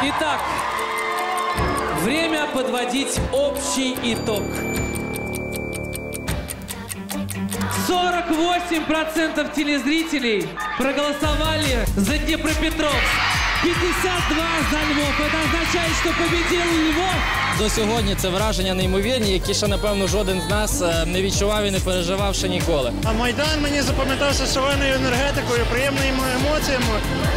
Итак, время подводить общий итог. 48% телезрителей проголосовали за Днепропетровск. 52 за Львов. Это означает, что победил Львов. До сьогодні це враження неймовірні, які ще напевно жоден з нас е, не відчував і не переживав ще ніколи. А Майдан мені запам'ятався шаленою енергетикою, приємними емоціями,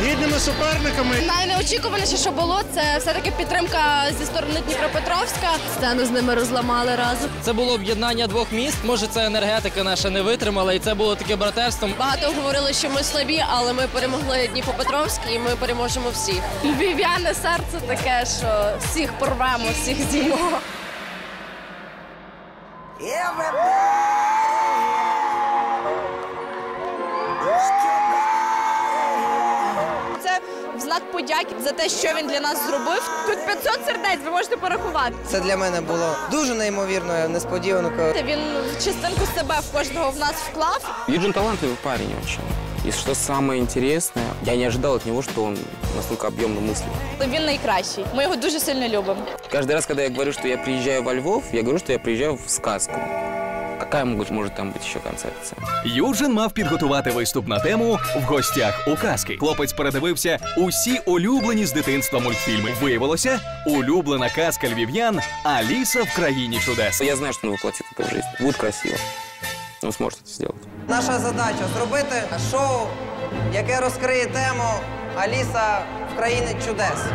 гідними суперниками. Найнеочікуваніше, що було, це все-таки підтримка зі сторони Дніпропетровська. Сцену з ними розламали разом. Це було об'єднання двох міст. Може, це енергетика наша не витримала, і це було таке братерство. Багато говорили, що ми слабі, але ми перемогли Дніпропетровськ і ми переможемо всіх. Львів'яне серце таке, що всіх порвемо, всіх з'їмо. Це в знак подяки за те, що він для нас зробив. Тут 500 сердець, ви можете порахувати. Це для мене було дуже неймовірною несподіванкою. Він частинку себе в кожного в нас вклав. Юджин талантливый парень очень. И что самое интересное, я не ожидал от него, что он настолько объемно мыслит. Він найкращий. Ми його дуже сильно любимо. Каждый раз, когда я говорю, что я приезжаю во Львов, я говорю, что я приезжаю в сказку. Какая может, может там быть еще концепция? Юджин мав підготувати виступ на тему в гостях у казки. Хлопець передивився усі улюблені з дитинства мультфільми. Виявилося, улюблена казка львів'ян Аліса в країні чудес. Я знаю, что он воплотит это в жизнь. Будет красиво. Он сможет это сделать. Наша задача зробити шоу, яке розкриє тему Аліса в країні чудес.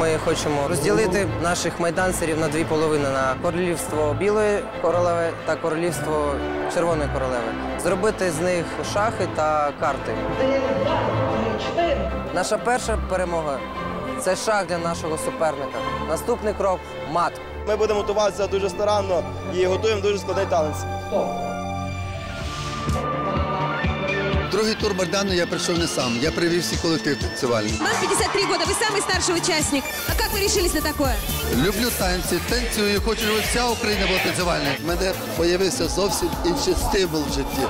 Ми хочемо розділити наших майданцерів на дві половини на королівство білої королеви та королівство червоної королеви. Зробити з них шахи та карти. Наша перша перемога це шах для нашого суперника. Наступний крок мат. Ми будемо готуватися дуже старанно і готуємо дуже складний танець. Другий тур Майдану я прийшов не сам. Я привів всі колектив танцювальний. Вам 53 года, вы самый старший участник. А как вы решились на такое? Люблю танці, танцюю, хочу, щоб вся Україна була танцювальною. У мене з'явився зовсім інший стимул в житті.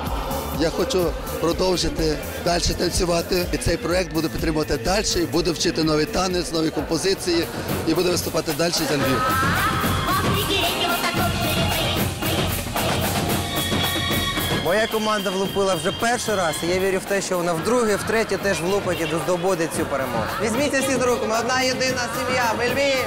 Я хочу продовжити далі танцювати. І цей проект буду підтримувати далі, і буду вчити новий танець, нові композиції і буду виступати далі за Львів. Моя команда влупила вже перший раз, і я вірю в те, що вона вдруге, втретє теж влупить і здобуде цю перемогу. Візьміться всі з руками. одна єдина сім'я, ми Львів!